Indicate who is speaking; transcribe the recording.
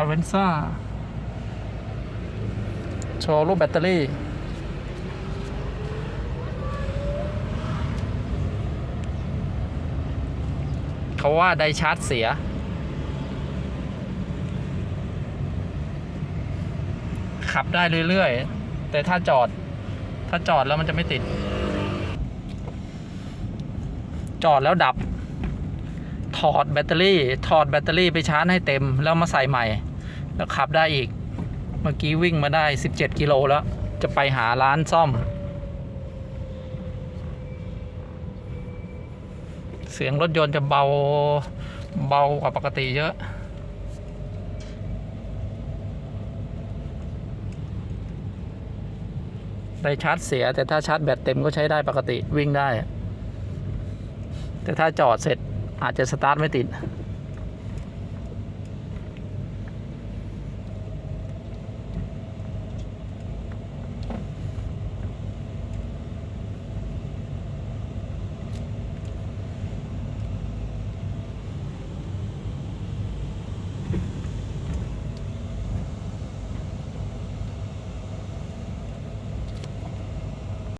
Speaker 1: อเวนซ่าโชว์รูปแบตเตอรี่ เขาว่าไดชาร์จเสีย ขับได้เรื่อยๆ แต่ถ้าจอด ถ้าจอดแล้วมันจะไม่ติด จอดแล้วดับ ถอดแบตเตอรี่ ถอดแบตเตอรี่ไปชาร์จให้เต็ม แล้วมาใส่ใหม่ แล้วขับได้อีก เมื่อกี้วิ่งมาได้ 17 กิโลแล้ว จะไปหาร้านซ่อม เสียงรถยนต์จะเบาเบากว่าปกติเยอะได้ชาร์จเสีย แต่ถ้าชาร์จแบตเต็มก็ใช้ได้ปกติวิ่งได้ แต่ถ้าจอดเสร็จอาจจะสตาร์ทไม่ติด